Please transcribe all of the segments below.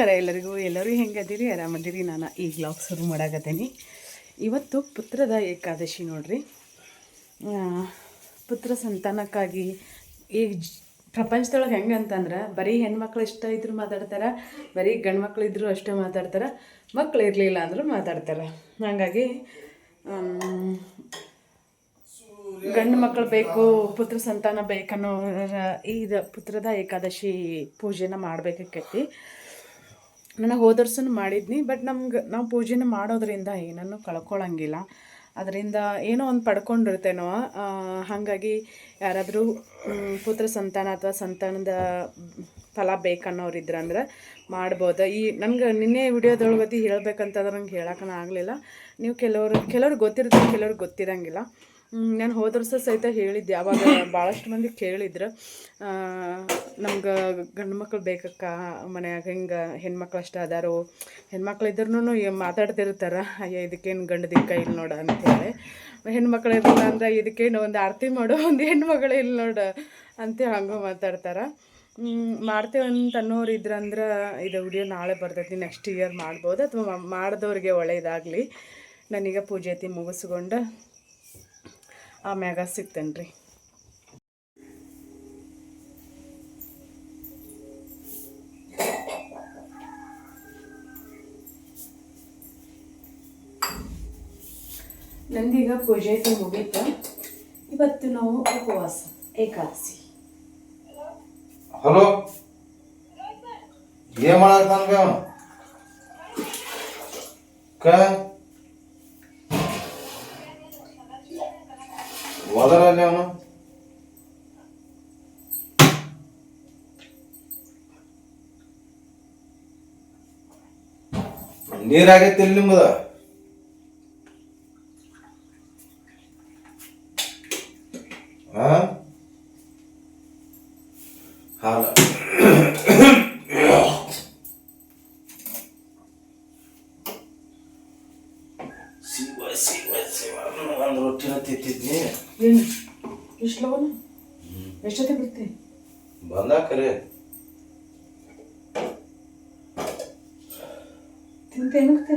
ನಮಸ್ಕಾರ ಎಲ್ಲರಿಗೂ. ಎಲ್ಲರೂ ಹೆಂಗದಿರಿ? ಆರಾಮದಿರಿ. ನಾನು ಈ ಬ್ಲಾಗ್ ಶುರು ಮಾಡಾಕತ್ತೀನಿ. ಇವತ್ತು ಪುತ್ರದ ಏಕಾದಶಿ ನೋಡ್ರಿ. ಪುತ್ರ ಸಂತಾನಕ್ಕಾಗಿ ಈ ಪ್ರಪಂಚದೊಳಗೆ ಹೆಂಗೆ ಅಂತಂದ್ರೆ ಬರೀ ಹೆಣ್ಮಕ್ಳು ಇಷ್ಟ ಇದ್ರು ಮಾತಾಡ್ತಾರೆ, ಬರೀ ಗಂಡು ಇದ್ರು ಅಷ್ಟೇ ಮಾತಾಡ್ತಾರೆ ಮಕ್ಕಳು ಇರಲಿಲ್ಲ ಅಂದರೂ ಮಾತಾಡ್ತಾರೆ. ಹಾಗಾಗಿ ಗಂಡು ಮಕ್ಕಳು ಬೇಕು, ಪುತ್ರ ಸಂತಾನ ಬೇಕನ್ನೋ ಇದು ಪುತ್ರದ ಏಕಾದಶಿ ಪೂಜೆನ ಮಾಡ್ಬೇಕಾಕೈತಿ ನಾನು ಹೋದರ್ಸನ್ ಮಾಡಿದ್ನಿ ಬಟ್ ನಮ್ಗೆ, ನಾವು ಪೂಜೆನ ಮಾಡೋದ್ರಿಂದ ಏನನ್ನು ಕಳ್ಕೊಳ್ಳಂಗಿಲ್ಲ ಅದರಿಂದ ಏನೋ ಒಂದು ಪಡ್ಕೊಂಡಿರ್ತೇನೋ ಹಾಗಾಗಿ ಯಾರಾದರೂ ಪುತ್ರ ಸಂತಾನ ಅಥವಾ ಸಂತಾನದ ಫಲ ಬೇಕನ್ನೋರು ಅಂದ್ರೆ ಮಾಡ್ಬೋದು. ಈ ನನಗೆ ನಿನ್ನೆ ವಿಡಿಯೋದೊಳಗತಿ ಹೇಳ್ಬೇಕಂತಂದ್ರೆ ನಂಗೆ ಹೇಳೋಕೆ ಆಗಲಿಲ್ಲ. ನೀವು ಕೆಲವರು ಕೆಲವ್ರಿಗೆ ಗೊತ್ತಿರುತ್ತೆ ಕೆಲವ್ರಿಗೆ ಗೊತ್ತಿರಂಗಿಲ್ಲ. ನಾನು ಹೋದ ವರ್ಷ ಸಹಿತ ಹೇಳಿದ್ದೆ. ಅವಾಗ ಭಾಳಷ್ಟು ಮಂದಿ ಕೇಳಿದ್ರು. ನಮ್ಗೆ ಗಂಡು ಮಕ್ಳು ಬೇಕಕ್ಕ ಮನ್ಯಾಗ, ಹಿಂಗೆ ಹೆಣ್ಮಕ್ಳು ಅಷ್ಟು ಅದಾರೋ. ಹೆಣ್ಮಕ್ಳು ಇದ್ರೂ ಮಾತಾಡ್ತಿರ್ತಾರೆ, ಅಯ್ಯ ಇದಕ್ಕೇನು ಗಂಡು ದಿಕ್ಕ ಇಲ್ಲ ನೋಡ ಅಂತೇಳಿ ಹೆಣ್ಮಕ್ಳು ಇರಲಿಲ್ಲ ಅಂದ್ರೆ ಇದಕ್ಕೇನು ಒಂದು ಆರತಿ ಮಾಡೋ ಒಂದು ಹೆಣ್ಮಗಳು ಇಲ್ಲ ನೋಡ ಅಂತೇಳಿ ಹಂಗೆ ಮಾತಾಡ್ತಾರೆ. ಮಾಡ್ತೇವೆ ಅಂತ ಅನ್ನೋರು ಇದ್ರಂದ್ರೆ ಇದು ವಿಡಿಯೋ ನಾಳೆ ಬರ್ತೈತಿ ನೆಕ್ಸ್ಟ್ ಇಯರ್ ಮಾಡ್ಬೋದು. ಅಥವಾ ಮಾಡಿದವ್ರಿಗೆ ಒಳ್ಳೇದಾಗಲಿ. ನಾನೀಗ ಪೂಜೆತಿ ಮುಗಿಸ್ಕೊಂಡು ಆಮ್ಯಾಗ ಸಿಗ್ತೇನೆ ರೀ ನಂದೀಗ ಪೂಜೆ ಐತಿ ಮುಗಿತ. ಇವತ್ತು ನಾವು ಉಪವಾಸ ಏಕಾದಶಿ. ಹಲೋ? ಏನ್ ಬೇ ಕ? ನೀರಾಗೈತಿ ಇಲ್ಲಿ ನಿಮ್ಮದ ತಿಂತ ಏನಾಗುತ್ತೆ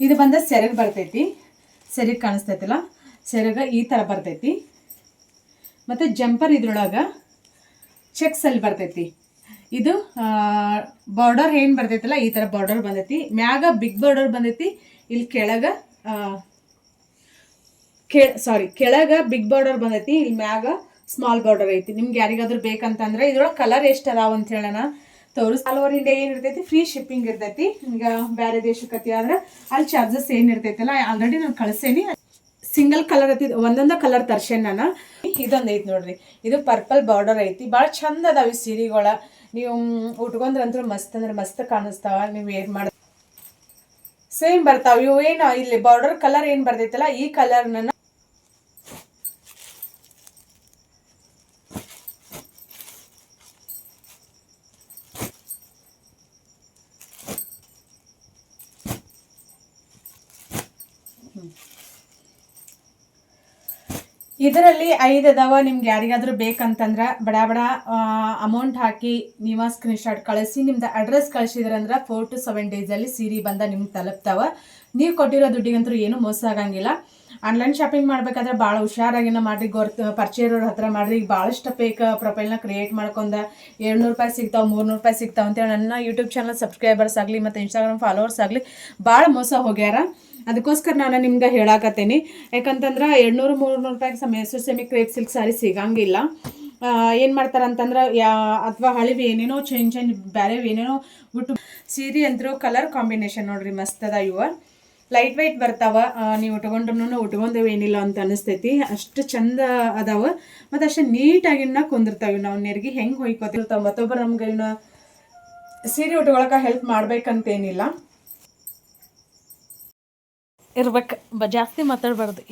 ಇದು ಬಂದ ಸೆರಗ್ ಬರ್ತೈತಿ. ಸೆರಗ್ ಕಾಣಿಸ್ತೈತಿಲ್ಲ? ಸೆರಗ ಈ ಥರ ಬರ್ತೈತಿ. ಮತ್ತು ಜಂಪರ್ ಇದ್ರೊಳಗೆ ಚೆಕ್ಸ್ ಅಲ್ಲಿ ಬರ್ತೈತಿ. ಇದು ಬಾರ್ಡರ್ ಏನು ಬರ್ತೈತಲ್ಲ, ಈ ಥರ ಬಾರ್ಡರ್ ಬಂದೈತಿ. ಮ್ಯಾಗ ಬಿಗ್ ಬಾರ್ಡರ್ ಬಂದೈತಿ. ಇಲ್ಲಿ ಕೆಳಗ ಕೆ ಸಾರಿ ಕೆಳಗೆ ಬಿಗ್ ಬಾರ್ಡರ್ ಬಂದೈತಿ. ಇಲ್ಲಿ ಮ್ಯಾಗ ಸ್ಮಾಲ್ ಬಾರ್ಡರ್ ಐತಿ. ನಿಮ್ಗೆ ಯಾರಿಗಾದ್ರೂ ಬೇಕಂತಂದ್ರೆ ಇದ್ರೊಳಗೆ ಕಲರ್ ಎಷ್ಟು ಅದಾವ ಅಂತ ಹೇಳೋಣ. ತೋರಿಸ್ ಆಲ್ ಇಂಡಿಯಾ ಏನು ಇರ್ತೈತಿ? ಫ್ರೀ ಶಿಪ್ಪಿಂಗ್ ಇರ್ತೈತಿ. ಈಗ ಬೇರೆ ದೇಶಕ್ಕೆ ಆದ್ರೆ ಅಲ್ಲಿ ಚಾರ್ಜಸ್ ಏನು ಇರ್ತೈತಲ್ಲ ಆಲ್ರೆಡಿ ನಾನು ಕಳ್ಸೇನಿ. ಸಿಂಗಲ್ ಕಲರ್ ಐತಿ, ಒಂದೊಂದ ಕಲರ್ ತರ್ಸೇನ ನಾನು. ಇದೊಂದು ಐತಿ ನೋಡ್ರಿ. ಇದು ಪರ್ಪಲ್ ಬಾರ್ಡರ್ ಐತಿ. ಭಾಳ ಚಂದ ಅದಾವ ಈ ಸೀರೆಗಳ. ನೀವು ಉಟ್ಕೊಂಡ್ರಂತೂ ಮಸ್ತ್ ಅಂದ್ರೆ ಮಸ್ತ್ ಕಾಣಿಸ್ತಾವ ನೀವು ಏನು ಮಾಡ ಸೇಮ್ ಬರ್ತಾವ. ಇವು ಏನು ಇಲ್ಲಿ ಬಾರ್ಡರ್ ಕಲರ್ ಏನು ಬರ್ತೈತಲ್ಲ ಈ ಕಲರ್ನ ಇದರಲ್ಲಿ ಐದು ಅದಾವ, ನಿಮ್ಗೆ ಯಾರಿಗಾದ್ರೂ ಬೇಕಂತಂದ್ರೆ ಬಡ ಬಡ ಅಮೌಂಟ್ ಹಾಕಿ ನಿವಾಸ್ ಸ್ಕ್ರೀನ್ ಶಾಟ್ ಕಳಿಸಿ, ನಿಮ್ದು ಅಡ್ರೆಸ್ ಕಳಿಸಿದ್ರಂದ್ರೆ ಫೋರ್ ಟು ಸೆವೆನ್ ಡೇಸಲ್ಲಿ ಸೀರೆ ಬಂದ ನಿಮ್ಗೆ ತಲುಪ್ತಾವ. ನೀವು ಕೊಟ್ಟಿರೋ ದುಡ್ಡಿಗಂತೂ ಏನೂ ಮೋಸ ಆಗಂಗಿಲ್ಲ. ಆನ್ಲೈನ್ ಶಾಪಿಂಗ್ ಮಾಡ್ಬೇಕಾದ್ರೆ ಭಾಳ ಹುಷಾರಾಗಿನ ಮಾಡ್ರಿ, ಗೊರ್ತ, ಪರಿಚಯ ಇರೋರ ಹತ್ರ ಮಾಡ್ರಿ. ಈಗ ಭಾಳಷ್ಟು ಫೇಕ್ ಪ್ರೊಫೈಲ್ನ ಕ್ರಿಯೇಟ್ ಮಾಡ್ಕೊಂಡ ಏಳ್ನೂರು ರೂಪಾಯಿ ಸಿಗ್ತಾವೆ, ಮೂರ್ನೂರು ರೂಪಾಯಿ ಸಿಗ್ತಾವೆ ಅಂತೇಳಿ ನನ್ನ ಯೂಟ್ಯೂಬ್ ಚಾನಲ್ ಸಬ್ಸ್ಕ್ರೈಬರ್ಸ್ ಆಗಲಿ ಮತ್ತು ಇನ್ಸ್ಟಾಗ್ರಾಮ್ ಫಾಲೋವರ್ಸ್ ಆಗಲಿ ಭಾಳ ಮೋಸ ಹೋಗ್ಯಾರ. ಅದಕ್ಕೋಸ್ಕರ ನಾನು ನಿಮ್ಗೆ ಹೇಳಾಕತ್ತೇನೆ. ಯಾಕಂತಂದ್ರೆ ಎರಡ್ನೂರು, ಮೂರ್ನೂರು ರೂಪಾಯಿಗೆ ಸಮ Mysuru semi crepe silk sari ಸಿಗಂಗಿಲ್ಲ ಏನು ಮಾಡ್ತಾರೆ ಅಂತಂದ್ರೆ, ಯಾ, ಅಥವಾ ಹಳಿವಿ ಏನೇನೋ ಚೇಂಜ್ ಚೇಂಜ್ ಬೇರೆ ಏನೇನೋ ಬಿಟ್ಟು ಸೀರೆ ಅಂತರೂ ಕಲರ್ ಕಾಂಬಿನೇಷನ್ ನೋಡ್ರಿ, ಮಸ್ತ್ ಅದ ಲೈಟ್ ವೈಟ್ ಬರ್ತಾವ ನೀವು ಉಟ್ಕೊಂಡ್ರೂ ಉಟ್ಕೊಂಡೇವು ಏನಿಲ್ಲ ಅಂತ ಅನಿಸ್ತೈತಿ. ಅಷ್ಟು ಚಂದ ಅದಾವ. ಮತ್ತು ಅಷ್ಟು ನೀಟಾಗಿನ್ನ ಕುಂದಿರ್ತಾವೆ ನಾವು ನೆರಿಗೆ ಹೆಂಗೆ ಹೊಯ್ಕೋತಿರ್ತಾವ ಮತ್ತೊಬ್ಬರು ನಮ್ಗೆ ಇನ್ನು ಸೀರೆ ಉಟ್ಕೊಳಕ್ಕೆ ಹೆಲ್ಪ್ ಮಾಡ್ಬೇಕಂತೇನಿಲ್ಲ. ಇರ್ಬೇಕು. ಬ ಜಾಸ್ತಿ ಮಾತಾಡಬಾರ್ದು.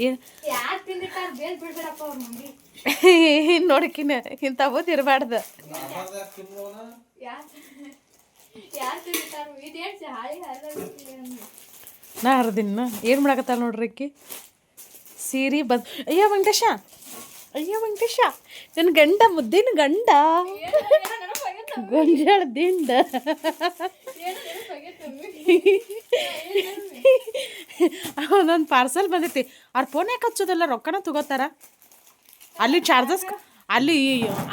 ನೋಡಕಿನ ಇರಬಾರ್ದು. ಹಾಳಿ ಹರಿದ ನಾ ಹರಿದಿನ ಏನು ಮಾಡಕತ್ತಾರ ನೋಡ್ರಿ ಅಕ್ಕಿ ಸೀರೆ ಬದ್ ಅಯ್ಯ ವೆಂಕಟೇಶ! ಅಯ್ಯ ವೆಂಕಟೇಶ! ನನ್ನ ಗಂಡ ಮುದ್ದಿನ ಗಂಡ? ಗೊಂಜಾಳ ದಿಂಡ. ಒಂದೊಂದು ಪಾರ್ಸಲ್ ಬಂದೈತಿ. ಅವ್ರ ಫೋನ್ ಯಾಕೆ ಹಚ್ಚೋದಲ್ಲ? ರೊಕ್ಕನ ತಗೋತಾರ? ಅಲ್ಲಿ ಚಾರ್ಜಸ್ ಅಲ್ಲಿ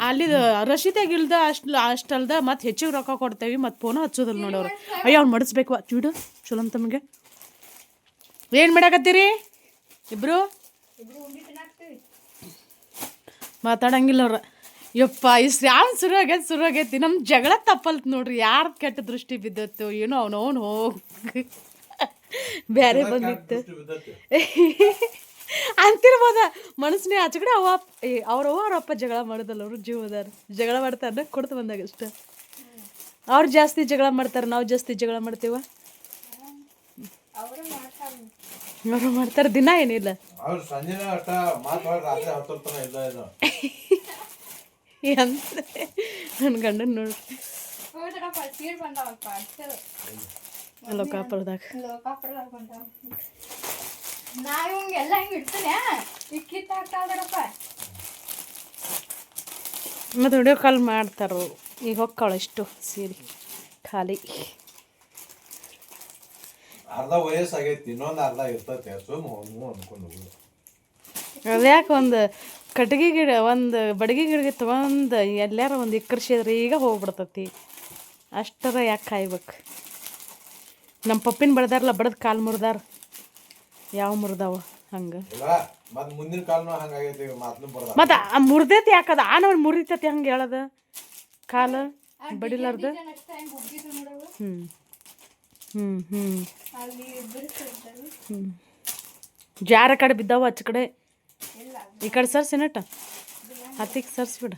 ಅಲ್ಲಿ ರಶೀದಾಗ ಇಲ್ದ ಅಷ್ಟು ಅಷ್ಟಲ್ದ ಮತ್ತೆ ಹೆಚ್ಚಿಗೆ ರೊಕ್ಕ ಕೊಡ್ತೇವೆ ಮತ್ತು ಫೋನ್ ಹಚ್ಚೋದಲ್ಲ ನೋಡೋರು. ಅಯ್ಯೋ ಅವ್ನು ಮಡಿಸ್ಬೇಕು. ಚೂಡು ಚಲೋ ತಮಗೆ. ಏನು ಮಾಡಾಕತ್ತೀರಿ? ತಿನ್ನಾಕ್ತೀವಿ. ಮಾತಾಡಂಗಿಲ್ಲ ಅವ್ರ. ಯಪ್ಪ ಈ ಶ್ರಾವಣ ಶುರು ಆಗೈತೆ ಶುರು ಆಗೈತಿ. ನಮ್ಮ ಜಗಳ ತಪ್ಪಲ್ತ್ ನೋಡ್ರಿ. ಯಾರು ಕೆಟ್ಟ ದೃಷ್ಟಿ ಬಿದ್ದತ್ತು? ಏನೋ ಅವನವನು ಹೋಗಿ ಬೇರೆ ಬಂದಿತ್ತು. ಅಂತಿರ್ಬೋದ? ಮನಸ್ಸನ್ನೇ ಆಚೆ ಕಡೆ ಅವ ಏ ಅವ್ರ ಅವ್ವ ಅವ್ರ ಅಪ್ಪ ಜಗಳ ಮಾಡೋದಲ್ಲ ಅವರು ಜೀವದಾರ ಜಗಳ ಮಾಡ್ತಾರೆ ಕೊಡ್ತು ಬಂದಾಗ ಅಷ್ಟ. ಅವ್ರು ಜಾಸ್ತಿ ಜಗಳ ಮಾಡ್ತಾರೆ ನಾವು ಜಾಸ್ತಿ ಜಗಳ ಮಾಡ್ತೀವ? ಅವರು ಮಾಡ್ತಾರ. ಅವರು ಮಾಡ್ತಾರೆ ದಿನ ಏನಿಲ್ಲ. ಅಂತ ನನ್ನ ಗಂಡನ ಅಡ್ಸರು ಲೋಕಾಪುರದಾಗ. ನಾವ್ ಇವಂಗೆಲ್ಲ ಹಿಂಗ್ ಇಡ್ತಾನೆ ಈಗ ಕಿತ್ತ ಹಾಕ್ತಾ ಇದಾರಪ್ಪ ಮತ್ತು ವಿಡಿಯೋ ಕಾಲ್ ಮಾಡ್ತಾರೋ. ಈಗ ಹೊಕ್ಕಳ ಇಷ್ಟು ಸೀರೆ ಖಾಲಿ. ಅರ್ಧ ವಯಸ್ಸಾಗೈತಿ ಇನ್ನೊಂದು ಅರ್ಧ ಇರ್ತೈತೆ ಸುಮ್ಮ ಅನ್ಕೊಂಡು ಅದ್ಯಾಕೆ ಒಂದು ಕಟ್ಗೆ ಗಿಡ ಒಂದು ಬಡಗಿ ಗಿಡಗೆ ತೊಗೊಂಡು ಎಲ್ಲಾರ ಒಂದು ಇಕ್ಕರ್ಸಿದ್ರೆ ಈಗ ಹೋಗ್ಬಿಡ್ತತಿ. ಅಷ್ಟರ ಯಾಕೆ ಕಾಯ್ಬೇಕು? ನಮ್ಮ ಪಪ್ಪಿನ ಬಡ್ದಾರಲ್ಲ ಬಡದ ಕಾಲು ಮುರಿದಾರ. ಯಾವ ಮುರಿದಾವ ಹಂಗೆ? ಮತ್ತೆ ಮುರಿದೈತಿ ಯಾಕದ ಆನ ನೋಡಿ ಮುರಿತೈತಿ ಹಂಗೆ ಹೇಳದ? ಕಾಲು ಬಡಿಲಾರ್ದ? ಹ್ಞೂ ಹ್ಞೂ ಹ್ಞೂ ಹ್ಞೂ ಜಾರ ಕಡೆ ಬಿದ್ದಾವ ಆಚ ಕಡೆ. ಈ ಕಡೆ ಸರ್ಸಿ ನಟ ಹತ್ತಿಗೆ ಸರ್ಸ್ಬಿಡ.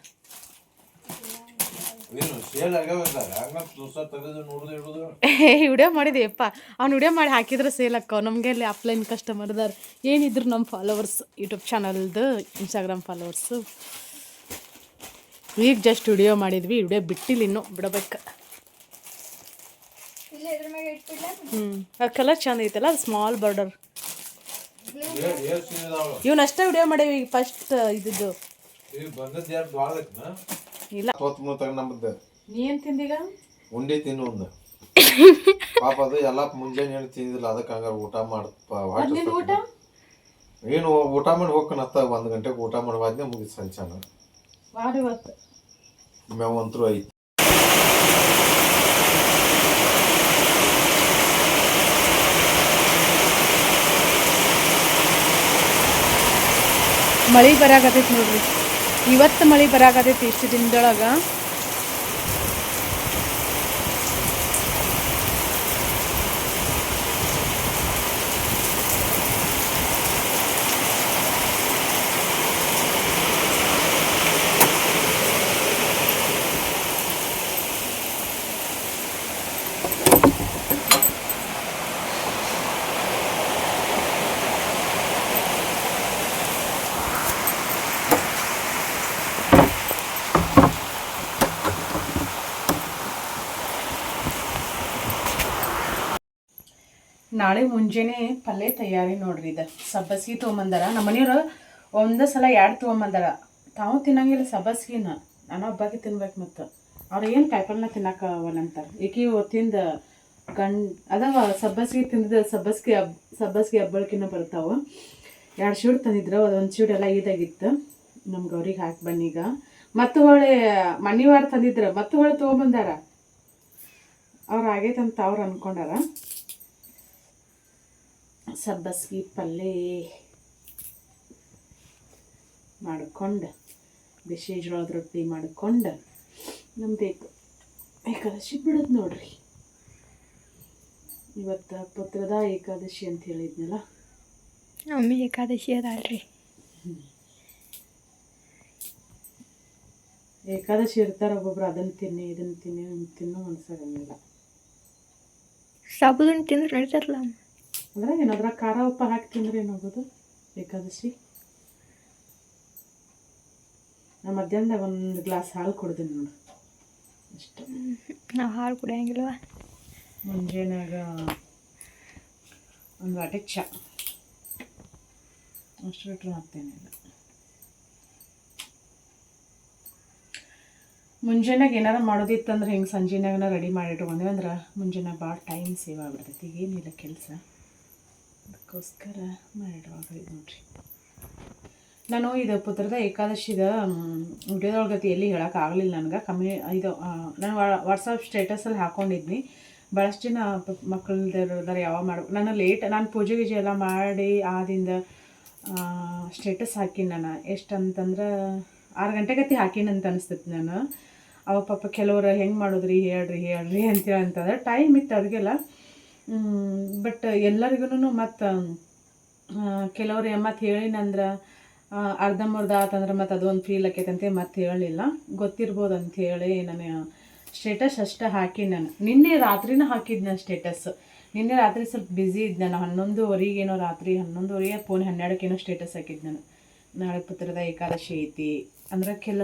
ವಿಡಿಯೋ ಮಾಡಿದೆಯಪ್ಪ ಅವ್ನು ವಿಡಿಯೋ ಮಾಡಿ ಹಾಕಿದ್ರೆ ಸೇಲ್ ಅಕ್ಕ ನಮಗೆ ಅಲ್ಲಿ ಆಫ್ಲೈನ್ ಕಸ್ಟಮರ್ದಾರ ಏನಿದ್ರು ನಮ್ಮ ಫಾಲೋವರ್ಸ್ ಯೂಟ್ಯೂಬ್ ಚಾನಲ್ದು ಇನ್ಸ್ಟಾಗ್ರಾಮ್ ಫಾಲೋವರ್ಸು ಈಗ ಜಸ್ಟ್ ವಿಡಿಯೋ ಮಾಡಿದ್ವಿ. ವಿಡಿಯೋ ಬಿಟ್ಟಿಲ್ಲ ಇನ್ನೂ. ಬಿಡಬೇಕು. ಹ್ಞೂ ಅದು ಕಲರ್ ಚಂದ ಐತಲ್ಲ ಅದು ಸ್ಮಾಲ್ ಬಾರ್ಡರ್ ಅಷ್ಟೇ ವಿಡಿಯೋ ಮಾಡೇವಿ ಈಗ ಫಸ್ಟ್ ಇದ್ದಿದ್ದು. ಇಲ್ಲ. ಹೊತ್ತು ಮೂತಾಗ ನಮ್ಮದು ನೀ ಏನು ತಿಂದೀಗ? ಉಂಡೆ ತಿನ್ನು ಒಂದು ಪಾಪ ಅದು ಎಲ್ಲ ಮುಂಜಾನೆ ಏನು ತಿಂದಿಲ್ಲ ಅದಕ್ಕೆ ಹಂಗಾರ ಊಟ ಮಾಡ ನಿನ್ನ ಊಟ? ಏನು ಊಟ ಮಾಡಿ ಹೋಗ್ಕನತ್ತ ಒಂದು ಗಂಟೆಗೆ ಊಟ ಮಾಡುವಾದ್ನೆ ಮುಗಿಸ್ ಸಂಚಾನ ಮೇವಂತರೂ ಐತಿ. ಮಳೆ ಬರಾಕತ್ತೈತಿ ನೋಡ್ರಿ. ಇವತ್ತು ಮಳೆ ಬರಾಕತ್ತೈತಿ ಇಷ್ಟು ದಿನದೊಳಗೆ. ನಾಳೆ ಮುಂಜಾನೆ ಪಲ್ಯ ತಯಾರಿ ನೋಡ್ರಿ ಇದು. ಸಬ್ಬಸ್ಗಿ ತೊಗೊಂಬಂದಾರ. ನಮ್ಮ ಮನೆಯವ್ರು ಒಂದೇ ಸಲ ಎರಡು ತೊಗೊಂಬಂದಾರ. ತಾವು ತಿನ್ನಂಗಿಲ್ಲ ಸಬ್ಬಸ್ಗಿನ. ನಾನು ಹಬ್ಬಕ್ಕೆ ತಿನ್ಬೇಕು ಮತ್ತು. ಅವ್ರು ಏನು ಕಾಯಿಪಲ್ನ ತಿನ್ನಕ್ಕೆ ಅವಲ್ಲಂತಾರೆ ಏಕಿ ತಿಂದ ಗಂಡ್ ಅದಾವ ಸಬ್ಬಸ್ಗಿ ತಿಂದ ಸಬ್ಬಸ್ಗಿ ಹಬ್, ಸಬ್ಬಸ್ಗಿ ಹಬ್ಬಳಕಿನ ಬರ್ತಾವೆ. ಎರಡು ಶೂಟ್ ತಂದಿದ್ರು ಅದೊಂದು ಶೂಟ್ ಎಲ್ಲ ಇದಾಗಿತ್ತು. ನಮ್ಮ ಗೌರಿಗೆ ಹಾಕಿ ಬನ್ನೀಗ ಮತ್ತು ಹೊಳೆ ಮನೆವಾರ ತಂದಿದ್ರು, ಮತ್ತು ಹೊಳೆ ತೊಗೊಂಬಂದಾರ. ಅವ್ರು ಆಗೈತಂತ ಅವ್ರು ಅನ್ಕೊಂಡಾರ. ಸಬ್ಬಸ್ಗಿ ಪಲ್ಯ ಮಾಡಿಕೊಂಡು ಬಿಸಿ ಜೋಳದ ರೊಟ್ಟಿ ಮಾಡ್ಕೊಂಡು ಬೇಕು. ಏಕಾದಶಿ ಬಿಡೋದು ನೋಡ್ರಿ. ಇವತ್ತು ಪುತ್ರದ ಏಕಾದಶಿ ಅಂತ ಹೇಳಿದ್ನಲ್ಲ? ಮಮ್ಮಿ ಏಕಾದಶಿ ಅದಲ್ರಿ. ಏಕಾದಶಿ ಇರ್ತಾರೆ ಒಬ್ಬೊಬ್ರು ಅದನ್ನು ತಿನ್ನಿ ಇದನ್ನು ತಿನ್ನಿ ತಿನ್ನೋ ಮನಸ್ಸಾಗಂಗಿಲ್ಲ ಸಾಬುದನ್ನು ತಿಂದ್ರೆ ನಡೀತಾರಲ್ಲ ಅದ್ರಾಗ ಏನಾದ್ರ ಖಾರ ಉಪ್ಪ ಹಾಕಿ ತಿಂದ್ರೆ ಏನಾಗೋದು ಏಕಾದಶಿ? ನಾ ಮಧ್ಯಾಹ್ನದಾಗ ಒಂದು ಗ್ಲಾಸ್ ಹಾಲು ಕೊಡ್ತೀನಿ ನೋಡು. ಅಷ್ಟು. ನಾವು ಹಾಲು ಕುಡಿಯಂಗಿಲ್ಲ ಮುಂಜಾನಾಗ ಒಂದು ವಾಟೆ ಚಾ. ಅಷ್ಟು ಬಿಟ್ಟರು ಮತ್ತೇನಿಲ್ಲ. ಮುಂಜಾನಾಗ ಏನಾರ ಮಾಡೋದಿತ್ತಂದ್ರೆ ಹಿಂಗೆ ಸಂಜೆನಾಗನ ರೆಡಿ ಮಾಡಿ ಇಟ್ಕೊಂಡ್ವಿ ಅಂದ್ರೆ ಮುಂಜಾನೆ ಭಾಳ ಟೈಮ್ ಸೇವ್ ಆಗ್ಬಿಡ್ತೈತಿ. ಏನಿಲ್ಲ ಕೆಲಸ. ಅದಕ್ಕೋಸ್ಕರ ಮಾಡಿಡುವಾಗ ನೋಡ್ರಿ. ನಾನು ಇದು ಪುತ್ರದ ಏಕಾದಶಿದ ವಿಡಿಯೋದೊಳಗತಿ ಎಲ್ಲಿ ಹೇಳೋಕ್ಕಾಗಲಿಲ್ಲ ನನಗೆ. ಕಮ್ಮಿ, ಇದು ನಾನು ವಾಟ್ಸಪ್ ಸ್ಟೇಟಸಲ್ಲಿ ಹಾಕ್ಕೊಂಡಿದ್ನಿ ಭಾಳಷ್ಟು ಜನ ಮಕ್ಕಳದಿರೋದಾರ ಯಾವಾಗ ಮಾಡ, ನಾನು ಲೇಟ್ ನಾನು ಪೂಜೆ ಗೀಜೆ ಎಲ್ಲ ಮಾಡಿ ಆದಿಂದ ಸ್ಟೇಟಸ್ ಹಾಕಿನಿ ನಾನು. ಎಷ್ಟು ಅಂತಂದ್ರೆ ಆರು ಗಂಟೆಗತಿ ಹಾಕೀನಿ ಅಂತ ಅನಿಸ್ತೈತಿ ನಾನು. ಅವ ಪಾಪ ಕೆಲವರು ಹೆಂಗೆ ಮಾಡೋದ್ರಿ, ಹೇಳ್ರಿ ಹೇಳ್ರಿ ಅಂತೇಳಿ ಅಂತಂದ್ರೆ ಟೈಮ್ ಇತ್ತು ಅವ್ರಿಗೆಲ್ಲ ಬಟ್ ಎಲ್ಲರಿಗೂ ಮತ್ತು ಕೆಲವ್ರು ಮತ್ತು ಹೇಳಿನಂದ್ರೆ ಅರ್ಧಂಬರ್ಧ ಆತಂದ್ರೆ ಮತ್ತು ಅದೊಂದು ಫೀಲ್ ಆಕೈತಂತೆ ಮತ್ತೆ ಹೇಳಲಿಲ್ಲ ಗೊತ್ತಿರ್ಬೋದು ಅಂತ ನಾನು ಸ್ಟೇಟಸ್ ಅಷ್ಟೇ ಹಾಕಿ ನಾನು. ನಿನ್ನೆ ರಾತ್ರಿನೂ ಹಾಕಿದ್ದು ನಾನು ಸ್ಟೇಟಸ್ ನಿನ್ನೆ ರಾತ್ರಿ ಸ್ವಲ್ಪ ಬ್ಯುಸಿ ಇದ್ದೆ ನಾನು. ಹನ್ನೊಂದುವರೆಗೇನೋ ರಾತ್ರಿ ಹನ್ನೊಂದುವರೆಗೆ ಫೋನ್ ಹನ್ನೆರಡಕ್ಕೇನೋ ಸ್ಟೇಟಸ್ ಹಾಕಿದ್ದು ನಾನು. ನಾಳೆ ಪುತ್ರದ ಏಕಾದಶಿ ಐತಿ. ಅಂದ್ರೆ ಕೆಲ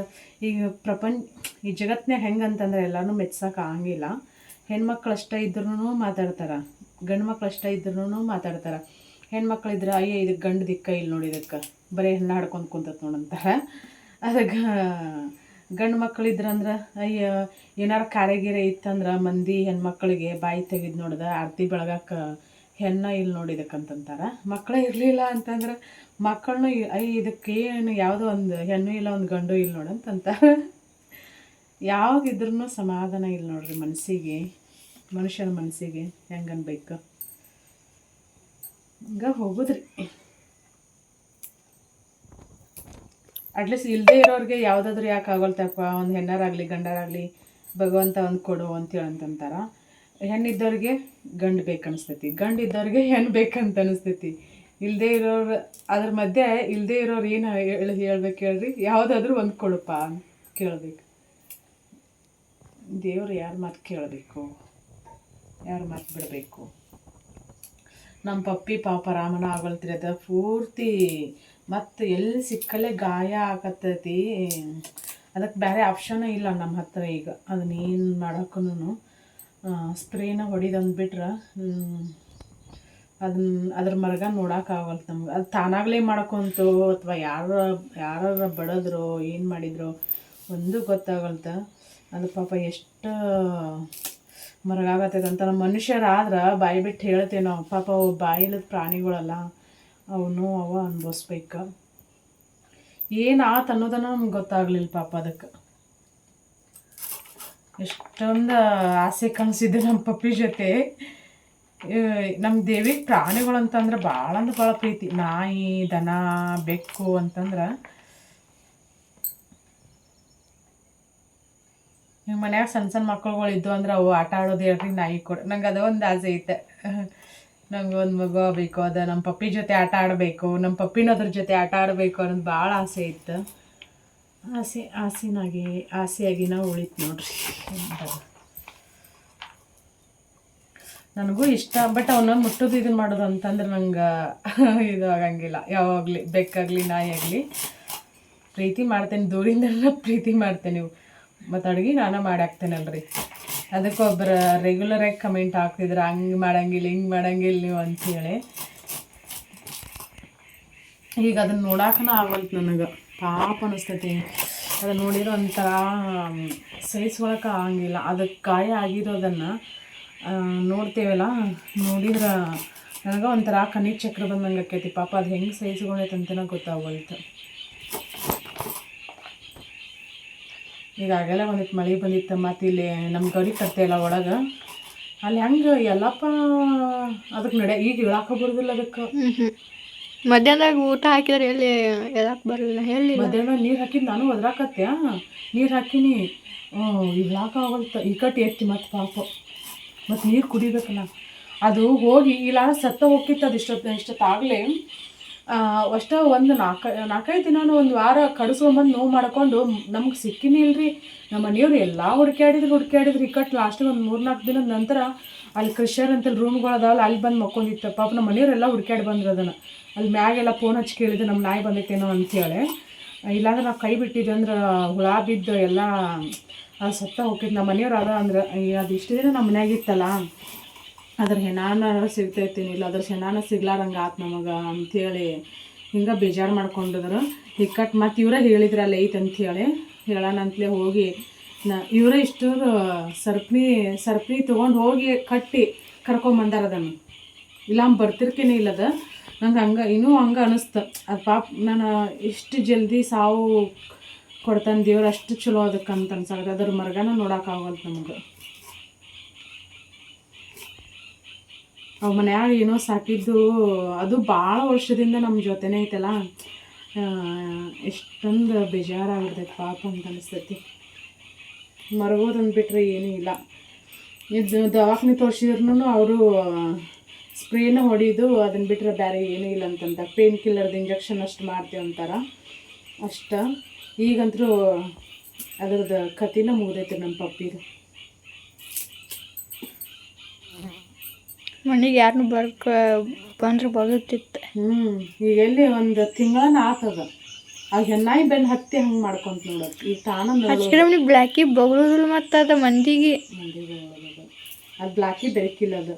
ಈಗ ಪ್ರಪಂಚ, ಈ ಜಗತ್ತಿನಾಗ ಹೆಂಗಂತಂದ್ರೆ ಎಲ್ಲರೂ ಮೆಚ್ಚಸಕ್ಕೆ ಆಗಂಗಿಲ್ಲ. ಹೆಣ್ಮಕ್ಳು ಅಷ್ಟೇ ಇದ್ರೂ ಮಾತಾಡ್ತಾರೆ. ಗಂಡು ಮಕ್ಳು ಅಷ್ಟೇ ಇದ್ರೂ ಮಾತಾಡ್ತಾರೆ. ಹೆಣ್ಮಕ್ಳಿದ್ರೆ ಅಯ್ಯ ಇದಕ್ಕೆ ಗಂಡು ದಿಕ್ಕ ಇಲ್ಲಿ ನೋಡಿ ಇದಕ್ಕೆ. ಬರೀ ಹೆಣ್ಣು ಹಾಡ್ಕೊಂಡು ಕುಂತತ್ ನೋಡಂತಾರೆ ಅದಕ್ಕೆ ಗಂಡು ಮಕ್ಳು ಅಯ್ಯೋ, ಏನಾರು ಕಾರ್ಯಗಿರೆ ಇತ್ತಂದ್ರೆ ಮಂದಿ ಹೆಣ್ಮಕ್ಳಿಗೆ ಬಾಯಿ ತೆಗೆದು ನೋಡ್ದೆ, ಆರತಿ ಬೆಳಗಕ್ಕೆ ಹೆಣ್ಣ ಇಲ್ಲಿ ನೋಡಿದಕ್ಕಂತಂತಾರೆ ಮಕ್ಕಳೇ ಇರಲಿಲ್ಲ ಅಂತಂದ್ರೆ ಮಕ್ಕಳನ್ನೂ ಅಯ್ಯ ಏನು ಯಾವುದೋ ಒಂದು ಹೆಣ್ಣು ಇಲ್ಲ, ಒಂದು ಗಂಡು ಇಲ್ಲಿ ನೋಡಂತಂತಾರೆ ಯಾವುದಿದ್ರೂ ಸಮಾಧಾನ ಇಲ್ಲ ನೋಡ್ರಿ ಮನಸ್ಸಿಗೆ ಮನುಷ್ಯನ ಮನಸ್ಸಿಗೆ ಹೆಂಗೆ ಅನ್ಬೇಕು? ಹಂಗೆ ಹೋಗುದ್ರಿ. ಅಟ್ಲೀಸ್ಟ್ ಇಲ್ಲದೆ ಇರೋರಿಗೆ ಯಾವುದಾದ್ರೂ ಯಾಕೆ ಆಗೋಲ್ತಪ್ಪ? ಒಂದು ಹೆಣ್ಣಾರಾಗಲಿ, ಗಂಡರಾಗಲಿ, ಭಗವಂತ ಒಂದು ಕೊಡು ಅಂತೇಳಿ ಅಂತಂತಾರ. ಹೆಣ್ಣಿದ್ದವ್ರಿಗೆ ಗಂಡು ಬೇಕು ಅನಿಸ್ತೈತಿ ಗಂಡು ಇದ್ದವ್ರಿಗೆ ಹೆಣ್ಣು ಬೇಕಂತ ಅನಿಸ್ತೈತಿ ಇಲ್ಲದೆ ಇರೋರು, ಅದ್ರ ಮಧ್ಯೆ ಇಲ್ಲದೆ ಇರೋರು ಏನು ಹೇಳಿ, ಹೇಳ್ಬೇಕು ಹೇಳ್ರಿ? ಯಾವುದಾದ್ರೂ ಒಂದು ಕೊಡಪ್ಪ ಅಂತ ಕೇಳ್ಬೇಕು. ದೇವ್ರು ಯಾರು ಮಾತು ಕೇಳಬೇಕು? ಯಾರ ಮರ್ತು ಬಿಡಬೇಕು ನಮ್ಮ ಪಪ್ಪಿ, ಪಾಪ ರಾಮನ ಅದ ಪೂರ್ತಿ ಮತ್ತು ಎಲ್ಲಿ ಸಿಕ್ಕಲ್ಲೇ ಗಾಯ ಆಗತ್ತೈತಿ ಅದಕ್ಕೆ ಬೇರೆ ಆಪ್ಷನೇ ಇಲ್ಲ ನಮ್ಮ ಹತ್ರ ಈಗ. ಅದನ್ನೇನು ಮಾಡೋಕ್ಕೂ ಸ್ಪ್ರೇನ ಹೊಡಿದಂದ್ಬಿಟ್ರೆ ಅದನ್ನ ಅದ್ರ ಮರ್ಗ ನೋಡೋಕ್ಕಾಗಲ್ತು ನಮ್ಗೆ. ಅದು ತಾನಾಗಲೇ ಮಾಡ್ಕೊಂತು ಅಥವಾ ಯಾರ ಯಾರ ಬಡದ್ರು, ಏನು ಮಾಡಿದ್ರು, ಒಂದು ಗೊತ್ತಾಗಲ್ತ ಅದು ಪಾಪ ಎಷ್ಟು ಮರಗಾಗತ್ತೈತೆ ನಮ್ಮ ಮನುಷ್ಯರಾದ್ರೆ ಬಾಯಿ ಬಿಟ್ಟು ಹೇಳ್ತೇವೆ ನಾವು. ಪಾಪ ಅವು ಬಾಯಿಲದ ಪ್ರಾಣಿಗಳಲ್ಲ, ಅವನು ಅವ ಅನುಭವಿಸ್ಬೇಕು. ಏನು ಆತ ಅನ್ನೋದನ್ನ ನಮ್ಗೆ ಗೊತ್ತಾಗ್ಲಿಲ್ಲ ಪಾಪ ಅದಕ್ಕೆ. ಎಷ್ಟೊಂದು ಆಸೆ ಕನಸಿದ್ದು ನಮ್ಮ ಪಪ್ಪಿ ಜೊತೆ. ನಮ್ಮ ದೇವಿಗೆ ಪ್ರಾಣಿಗಳು ಅಂತಂದ್ರೆ ಭಾಳ ಅಂದ್ರೆ ಭಾಳ ಪ್ರೀತಿ. ನಾಯಿ, ದನ, ಬೆಕ್ಕು ಅಂತಂದ್ರೆ ನಿಮ್ಮ ಮನ್ಯಾಗ ಸಣ್ಣ ಸಣ್ಣ ಮಕ್ಕಳುಗಳು ಇದ್ದು ಅಂದ್ರೆ ಅವು ಆಟ ಆಡೋದು ಹೇಳ್ರಿ ನಾಯಿ ಕೊಡು. ನಂಗೆ ಅದು ಒಂದು ಆಸೆ ಐತೆ. ನಂಗೆ ಒಂದು ಮಗು ಬೇಕು ಅದು ನಮ್ಮ ಪಪ್ಪಿ ಜೊತೆ ಆಟ ಆಡಬೇಕು ನಮ್ಮ ಪಪ್ಪಿನ ಜೊತೆ ಆಟ ಆಡಬೇಕು ಅನ್ನೋದು ಭಾಳ ಆಸೆ ಇತ್ತು. ಆಸೆ, ಆಸೆನಾಗಿ, ಆಸೆಯಾಗಿ ನಾವು ಉಳಿತು ನೋಡ್ರಿ. ನನಗೂ ಇಷ್ಟ, ಬಟ್ ಅವನ್ನ ಮುಟ್ಟೋದು ಇದನ್ನ ಮಾಡೋದು ಅಂತಂದ್ರೆ ನಂಗೆ ಇದು ಆಗಂಗಿಲ್ಲ. ಯಾವಾಗಲಿ ಬೆಕ್ಕಾಗಲಿ ನಾಯಿ ಆಗಲಿ ಪ್ರೀತಿ ಮಾಡ್ತೇನೆ ದೂರಿಂದ ಪ್ರೀತಿ ಮಾಡ್ತೇನೆ ನೀವು ಮತ್ತು ಅಡುಗೆ ನಾನು ಮಾಡಾಕ್ತೇನಲ್ರಿ. ಅದಕ್ಕೆ ಒಬ್ಬರು ರೆಗ್ಯುಲರಾಗಿ ಕಮೆಂಟ್ ಹಾಕ್ತಿದ್ರು, ಹಂಗೆ ಮಾಡಂಗಿಲ್ಲ, ಹಿಂಗೆ ಮಾಡಂಗಿಲ್ಲ ನೀವು ಅಂಥೇಳಿ ಈಗ ಅದನ್ನ ನೋಡಾಕನ ಆಗಲ್ತು ನನಗೆ. ಪಾಪ ಅನಿಸ್ತೈತಿ. ಅದನ್ನ ನೋಡಿದ್ರೆ ಒಂಥರ ಸಹಿಸ್ಕೊಳಕ್ಕೆ ಆಗಂಗಿಲ್ಲ. ಅದಕ್ಕೆ ಗಾಯ ಆಗಿರೋದನ್ನು ನೋಡ್ತೇವಲ್ಲ, ನೋಡಿದ್ರೆ ನನಗೆ ಒಂಥರ ಕಣ್ಣಿ ಚಕ್ರ ಬಂದಂಗೆ ಆಕೈತಿ. ಪಾಪ ಅದು ಹೆಂಗೆ ಸಹಿಸ್ಕೊಳೈತೆ ಅಂತಲೇ ಗೊತ್ತಾಗೋಯ್ತು ಈಗಾಗೆಲ್ಲ ಒಂದಿಟ್ಟು ಮಳೆ ಬಂದಿತ್ತು ಮತ್ತು ಇಲ್ಲಿ ನಮ್ಮ ಗಡಿ ಕಟ್ಟೆಲ್ಲ ಒಳಗೆ. ಅಲ್ಲಿ ಹೆಂಗೆ ಎಲ್ಲಪ್ಪ ಅದಕ್ಕೆ ನಡೆ ಈಗ ಇಳಾಕ ಬರೋದಿಲ್ಲ ಅದಕ್ಕೆ. ಹ್ಞೂ ಹ್ಞೂ ಮಧ್ಯಾಹ್ನದಾಗ ಊಟ ಹಾಕಿದ್ರೆ ಎಲ್ಲಿ ಎಲ್ಲಕ್ಕೆ ಬರಲಿಲ್ಲ ಹೇಳಿ ಮಧ್ಯಾಹ್ನ ನೀರು ಹಾಕಿದ್ದು ನಾನು ಒದ್ರಾಕತ್ತೆ ನೀರು ಹಾಕಿನಿ. ಇಳಾಕ ಆಗಲ್ತ. ಈ ಕಟ್ಟು ಎತ್ತಿ ಮತ್ತು ಪಾಪ. ಮತ್ತು ನೀರು ಕುಡಿಬೇಕಲ್ಲ. ಅದು ಹೋಗಿ ಇಲ್ಲ ಸತ್ತ ಹೋಗಿತ್ತು ಅದು ಇಷ್ಟೊತ್ತು ಇಷ್ಟೊತ್ತಾಗಲೇ. ಅಷ್ಟೇ ಒಂದು ನಾಲ್ಕು ನಾಲ್ಕೈದು ದಿನಾನು ಒಂದು ವಾರ ಕಡಿಸ್ಕೊಂಬಂದು ನೋವು ಮಾಡ್ಕೊಂಡು ನಮ್ಗೆ ಸಿಕ್ಕಿನೇ ಇಲ್ರಿ. ನಮ್ಮ ಮನೆಯವ್ರು ಎಲ್ಲ ಹುಡುಕಾಡಿದ್ರು ಹುಡುಕಾಡಿದ್ರು ಈ ಕಟ್ಟು ಲಾಸ್ಟಿಗೆ ಒಂದು ಮೂರು ನಾಲ್ಕು ದಿನದ ನಂತರ ಅಲ್ಲಿ ಕ್ರಿಶರ್ ಅಂತೇಳಿ ರೂಮ್ಗಳು ಅಲ್ಲಿ ಬಂದು ಮಕ್ಕೊಂಡಿತ್ತು. ಪಾಪ ನಮ್ಮ ಮನೆಯವರೆಲ್ಲ ಹುಡುಕಾಡಿ ಬಂದ್ರು ಅದನ್ನು. ಅಲ್ಲಿ ಮ್ಯಾಗೆಲ್ಲ ಫೋನ್ ಹಚ್ಚಿ ಕೇಳಿದ್ರು ನಮ್ಮ ನಾಯಿ ಬಂದೈತೇನೋ ಅಂತೇಳಿ. ಇಲ್ಲಾಂದ್ರೆ ನಾವು ಕೈ ಬಿಟ್ಟಿದ್ದೆ ಅಂದ್ರೆ ಹುಳ ಬಿದ್ದು ಎಲ್ಲ ಸತ್ತ ಹೋಗಿದ್ದು ನಮ್ಮ ಮನೆಯವ್ರು ಅದ ಅಂದ್ರೆ ಅದು ಇಷ್ಟು ದಿನ ನಮ್ಮ ಮನ್ಯಾಗ ಇತ್ತಲ್ಲ. ಅದ್ರ ಹೆಣಾನ ಸಿಗ್ತೈತೀನಿ ಇಲ್ಲ ಅದ್ರ ಹೆಣಾನ ಸಿಗ್ಲಾರಂಗೆ ಆತು ನಮಗೆ ಅಂಥೇಳಿ ಹಿಂಗೆ ಬೇಜಾರು ಮಾಡ್ಕೊಂಡಿದ್ರು. ಇಕ್ಕಟ್ಟು ಮತ್ತು ಇವರೇ ಹೇಳಿದ್ರಲ್ಲ ಐತೆ ಅಂಥೇಳಿ ಹೇಳೋಣ ಅಂತಲೇ ಹೋಗಿ ನ, ಇವರೇ ಇಷ್ಟು ಸರ್ಪಿ ಸರ್ಪಿ ತೊಗೊಂಡು ಹೋಗಿ ಕಟ್ಟಿ ಕರ್ಕೊಂಬಂದಾರ ಅದನ್ನು. ಇಲ್ಲ ಬರ್ತಿರ್ಕೇನೆ ಇಲ್ಲದ ನಂಗೆ ಹಂಗೆ, ಇನ್ನೂ ಹಂಗೆ ಅನಿಸ್ತು. ಅದು ಪಾಪ, ನಾನು ಎಷ್ಟು ಜಲ್ದಿ ಸಾವು ಕೊಡ್ತಾನೆ ದೇವ್ರು ಅಷ್ಟು ಚಲೋ ಅದಕ್ಕೆ ಅಂತ ಅನ್ಸಾಗತ್ತೆ ಅದ್ರ ಮರ್ಗನ ನೋಡೋಕ್ಕಾಗಲ್ಲ ನಮಗೆ. ಅವ್ ಮನ್ಯಾಗ ಏನೋ ಸಾಕಿದ್ದು, ಅದು ಭಾಳ ವರ್ಷದಿಂದ ನಮ್ಮ ಜೊತೆನೇ ಐತಲ್ಲ. ಎಷ್ಟೊಂದು ಬೇಜಾರಾಗಿರ್ತೈತೆ ಪಾಪ ಅಂತ ಅನಿಸ್ತೈತಿ. ಮರಗೋದು ಅಂದ್ಬಿಟ್ರೆ ಏನೂ ಇಲ್ಲ. ಇದು ದವಾಖಾನೆ ತೋರಿಸಿದ್ರು ಅವರು, ಸ್ಪ್ರೇನ ಹೊಡಿದು ಅದನ್ನ ಬಿಟ್ಟರೆ ಬೇರೆ ಏನೂ ಇಲ್ಲ ಅಂತಂತ, ಪೇನ್ ಕಿಲ್ಲರ್ದು ಇಂಜೆಕ್ಷನ್ ಅಷ್ಟು ಮಾಡ್ತೀವಿ ಅಂತಾರ. ಅಷ್ಟ. ಈಗಂತರೂ ಅದ್ರದ್ದು ಕತಿನ ಮುಗ್ದೈತೆ ನಮ್ಮ ಪಪ್ಪಿದು. ಮನೆಗೆ ಯಾರನ್ನೂ ಬರ್ಕ ಬಂದ್ರೆ ಬದುಕ್ತಿತ್ತು ಹ್ಞೂ ಈಗ ಎಲ್ಲಿ ಒಂದು ತಿಂಗಳನ್ನ ಆತದ. ಆ ಹೆಣ್ಣಾಯಿ ಬೆನ್ನು ಹತ್ತಿ ಹಂಗೆ ಮಾಡ್ಕೊಂತ ನೋಡೋದು ಈ ತಾನ ಹಚ್ಚಿರ ಮನೆ ಬ್ಲ್ಯಾಕಿ ಬಗ್ಳುದಿಲ್ಲ ಮತ್ತು ಅದು ಮಂದಿಗೆ. ಅದು ಬ್ಲಾಕಿ ಬೆರಕಿಲ್ಲ ಅದು.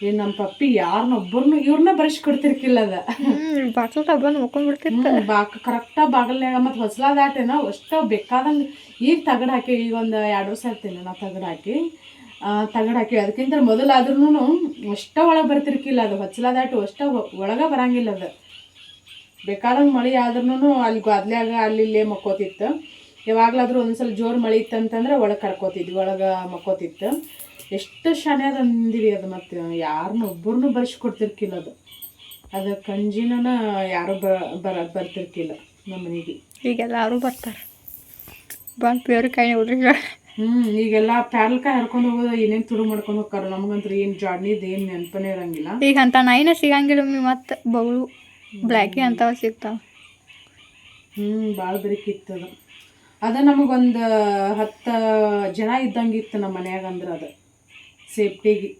ಏನು ನಮ್ಮ ಪಪ್ಪಿ ಯಾರನ್ನೊಬ್ಬರನ್ನು ಇವ್ರನ್ನ ಬರೆಸಿ ಕೊಡ್ತಿರ್ಕಿಲ್ಲ ಅದ. ಬಂದು ಮುಕ್ಕೊಂಡ್ಬಿಡ್ತಿತ್ತು ಹ್ಮ್, ಬಾಕ್ ಕರೆಕ್ಟಾಗಿ ಬಾಗಲ್ನಾಗ ಮತ್ತು ಹೊಸ್ಲಾ ದಾಟೇನ ಅಷ್ಟು ಬೇಕಾದಂಗೆ ಈಗ ತಗಡ್ ಹಾಕಿ ಈಗ ಒಂದು ಎರಡು ವರ್ಷ ಇರ್ತೀನಿ ನಾ ತಗಡ್ ಹಾಕಿ. ತಗಡ್ ಹಾಕಿ. ಅದಕ್ಕಿಂತ ಮೊದಲಾದ್ರೂ ಅಷ್ಟ ಒಳಗೆ ಬರ್ತಿರ್ಕಿಲ್ಲ ಅದು. ಹಚ್ಚಲಾದಾಟು ಅಷ್ಟ ಒಳಗೆ ಬರಂಗಿಲ್ಲ ಅದು. ಬೇಕಾದಂಗೆ ಮಳೆ ಆದ್ರೂ ಅಲ್ಲಿ ಗಾದ್ಲ್ಯಾಗ ಅಲ್ಲಿ ಇಲ್ಲೇ ಮಕ್ಕೋತಿತ್ತು. ಯಾವಾಗಲಾದ್ರೂ ಒಂದ್ಸಲ ಜೋರು ಮಳೆ ಇತ್ತಂತಂದ್ರೆ ಒಳಗೆ ಕರ್ಕೋತಿದ್ವಿ, ಒಳಗೆ ಮಕ್ಕೋತಿತ್ತು. ಎಷ್ಟು ಶಾನೆ ಅದ ಅಂದಿರಿ ಅದು ಮತ್ತು ಯಾರನ್ನ ಒಬ್ಬರನ್ನೂ ಬರ್ಸ್ಕೊಡ್ತಿರ್ಕಿಲ್ಲ ಅದು. ಅದು ಕಂಜಿನ ಯಾರು ಬರ, ಬರ್ತಿರ್ಕಿಲ್ಲ ನಮ್ಮ ಮನೆಗೆ. ಯಾರು ಬರ್ತಾರೆ? ಬಂದು ಬೇರೆ ಕೈ ಹೋದ್ರಿ ಹ್ಞೂ ಈಗೆಲ್ಲ ಪ್ಯಾಡ್ಲ್ಕಾಯಿ ಹರ್ಕೊಂಡು ಹೋಗೋದು ಏನೇನು ತುಡು ಮಾಡ್ಕೊಂಡು ಹೋಗ್ತಾರೆ ನಮಗಂತೂ ಏನು ಜಾಡ್ನಿದ್ದು ಏನು ನೆನಪನೇ ಇರಂಗಿಲ್ಲ. ಈಗ ಅಂತ ನಾಯಿನ ಸಿಗಂಗಿಲ್ಲ ಮತ್ತೆ ಬಗಳು ಬ್ಲ್ಯಾಕಿ ಅಂತ ಸಿಗ್ತಾವ. ಹ್ಞೂ ಭಾಳ ಬೆರಕಿತ್ತು ಅದು ಅದು ನಮಗೊಂದು ಹತ್ತು ಜನ ಇದ್ದಂಗಿತ್ತು ನಮ್ಮ ಮನ್ಯಾಗ ಅಂದ್ರೆ ಅದು ಸೇಫ್ಟಿಗೆ.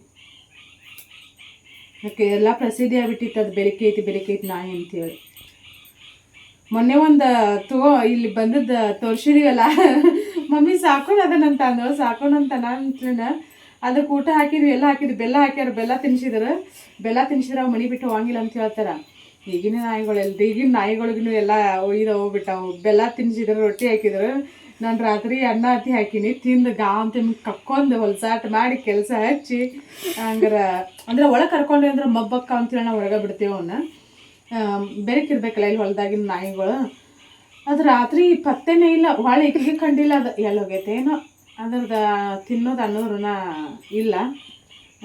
ಓಕೆ ಎಲ್ಲ ಪ್ರಸಿದ್ಧಿ ಆಗ್ಬಿಟ್ಟಿತ್ತು ಅದು ಬೆಳಿಗ್ಗೆ ಐತಿ ಬೆಳಿಗ್ಗೆ ಐತಿ ನಾಯಿ ಅಂತೇಳಿ. ಮೊನ್ನೆ ಒಂದು ತಗೋ ಇಲ್ಲಿ ಬಂದದ್ದು ತೋರ್ಸಿದೀವಲ್ಲ ಮಮ್ಮಿ ಸಾಕೋಣ ಅದನ್ನಂತ ಅಂದು ಸಾಕೋಣಂತ ನಾನು ಅದಕ್ಕೆ ಊಟ ಹಾಕಿದ್ವಿ, ಎಲ್ಲ ಹಾಕಿದ್ವಿ. ಬೆಲ್ಲ ಹಾಕ್ಯಾರ, ಬೆಲ್ಲ ತಿನ್ಸಿದ್ರು. ಬೆಲ್ಲ ತಿನ್ಸಿದ್ರೆ ಅವು ಮನೆ ಬಿಟ್ಟು ಹೋಗಂಗಿಲ್ಲ ಅಂತ ಹೇಳ್ತಾರ. ಈಗಿನ ನಾಯಿಗಳೆಲ್ಲ ಈಗಿನ ನಾಯಿಗಳಿಗೂ ಎಲ್ಲ ಇದು ಹೋಗ್ಬಿಟ್ಟವು. ಬೆಲ್ಲ ತಿನ್ಸಿದ್ರು, ರೊಟ್ಟಿ ಹಾಕಿದ್ರು. ನಾನು ರಾತ್ರಿ ಅನ್ನ ಹತ್ತಿ ಹಾಕಿನಿ, ತಿಂದು ಗಾ ಅಂತ ಕಕ್ಕೊಂದು ಹೊಲ್ಸಾಟ ಮಾಡಿ ಕೆಲಸ ಹಚ್ಚಿ ಹಂಗಾರ ಅಂದ್ರೆ ಒಳಗೆ ಕರ್ಕೊಂಡ್ವಿ ಅಂದ್ರೆ ಮಬ್ಬಕ್ಕ ಅಂತೇಳಿ ನಾವು ಒಳಗೆ ಬಿಡ್ತೇವೆ ಅವನ್ನ ಬೆರಕಿರ್ಬೇಕಲ್ಲ ಇಲ್ಲಿ ಹೊಲದಾಗಿನ ನಾಯಿಗಳು. ಅದು ರಾತ್ರಿ ಪತ್ತೆನೇ ಇಲ್ಲ. ಭಾಳ ಇಕ್ಕಿಗೆ ಕಂಡಿಲ್ಲ ಅದು. ಎಲ್ಲೋಗೈತೆ ಏನೋ. ಅದ್ರದ್ದು ತಿನ್ನೋದು ಅನ್ನೋರನ ಇಲ್ಲ.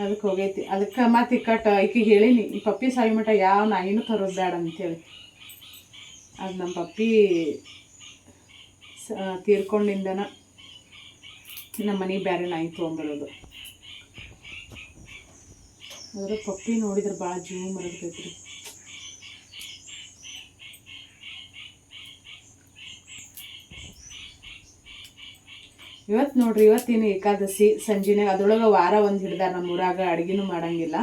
ಅದಕ್ಕೆ ಹೋಗೈತಿ. ಅದಕ್ಕೆ ಮತ್ತೆ ಇಕ್ಕಟ್ಟು ಈಕಿಗೆ ಹೇಳೀನಿ, ಈ ಪಪ್ಪಿ ಮಟ ಯಾವ ನಾಯಿನೂ ತರೋದು ಬೇಡ ಅಂತೇಳಿ ಅದು ನಮ್ಮ ಪಪ್ಪಿ ಸ- ತೀರ್ಕೊಂಡಿಂದನ. ನಮ್ಮ ಮನೆಗೆ ಬೇರೆ ನಾಯಿ ತೊಗೊಂಬರೋದು. ಅದ್ರ ಪಪ್ಪಿ ನೋಡಿದ್ರೆ ಭಾಳ ಜೀವ ಮರಗತೈತ್ರಿ. ಇವತ್ತು ನೋಡ್ರಿ ಇವತ್ತಿನ ಏಕಾದಶಿ ಸಂಜೆನೆ, ಅದ್ರೊಳಗೆ ವಾರ ಒಂದು ಹಿಡ್ದಾರ ನಮ್ಮ ಊರಾಗ ಅಡುಗೆನೂ ಮಾಡಂಗಿಲ್ಲ.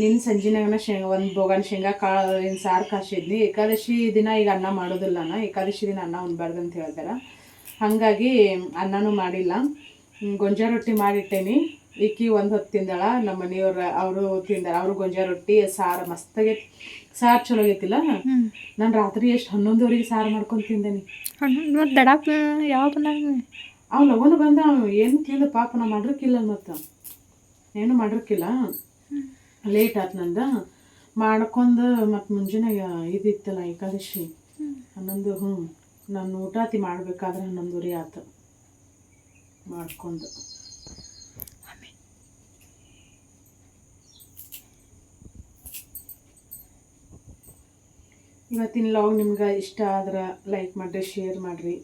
ನಿನ್ನ ಸಂಜೆನಾಗನ ಶೇಂಗಾ, ಒಂದು ಬೋಗನ್ ಶೇಂಗಾ ಕಾಳಿನ ಸಾರು ಕಾಸಿದ್ನಿ. ಏಕಾದಶಿ ದಿನ ಈಗ ಅನ್ನ ಮಾಡೋದಿಲ್ಲ ನಾ ಏಕಾದಶಿ ದಿನ ಅನ್ನ ಉಣ್ಬಾರ್ದು ಅಂತ ಹೇಳ್ತಾರೆ ಹಾಗಾಗಿ ಅನ್ನನೂ ಮಾಡಿಲ್ಲ. ಗೊಂಜಾ ರೊಟ್ಟಿ ಮಾಡಿಟ್ಟೇನಿ. ಈಕಿ ಒಂದು ಹೊತ್ತು ತಿಂದಾಳ ನಮ್ಮ ಮನೆಯವ್ರ ಅವರು ತಿಂದಾರ. ಅವರು ಗೊಂಜಾ ರೊಟ್ಟಿ, ಸಾರು ಮಸ್ತಾಗೈತಿ. ಸಾರು ಚಲೋ ಆಗೈತಿಲ್ಲ? ನಾನು ರಾತ್ರಿ ಎಷ್ಟು ಹನ್ನೊಂದುವರೆಗೆ ಸಾರು ಮಾಡ್ಕೊಂಡು ತಿಂದೇನಿ. ಮತ್ತು ದಡಾಕ್ ಯಾವ ಬಂದಾಗ ಅವ್ ಲಗುನ ಬಂದ ಏನು ತಿಂದ ಪಾಪ ನಾ ಮಾಡಿರ್ಕಿಲ್ಲ ಮತ್ತೆ. ಏನು ಮಾಡಿರ್ಕಿಲ್ಲ. ಲೇಟ್ ಆತು ನಂದ. ಮಾಡ್ಕೊಂಡು ಮತ್ತು ಮುಂಜಾನೆ ಇದಿತ್ತಲ್ಲ ಏಕಾದಶಿ ಹನ್ನೊಂದು ಹ್ಞೂ ನಾನು ಊಟಾತಿ ಮಾಡ್ಬೇಕಾದ್ರೆ ಹನ್ನೊಂದುವರೆ ಆತು. ಮಾಡ್ಕೊಂಡು ಇವತ್ತಿನ ಲಾಗ್ ನಿಮ್ಗೆ ಇಷ್ಟ ಆದ್ರೆ ಲೈಕ್ ಮಾಡಿರಿ ಶೇರ್ ಮಾಡಿರಿ.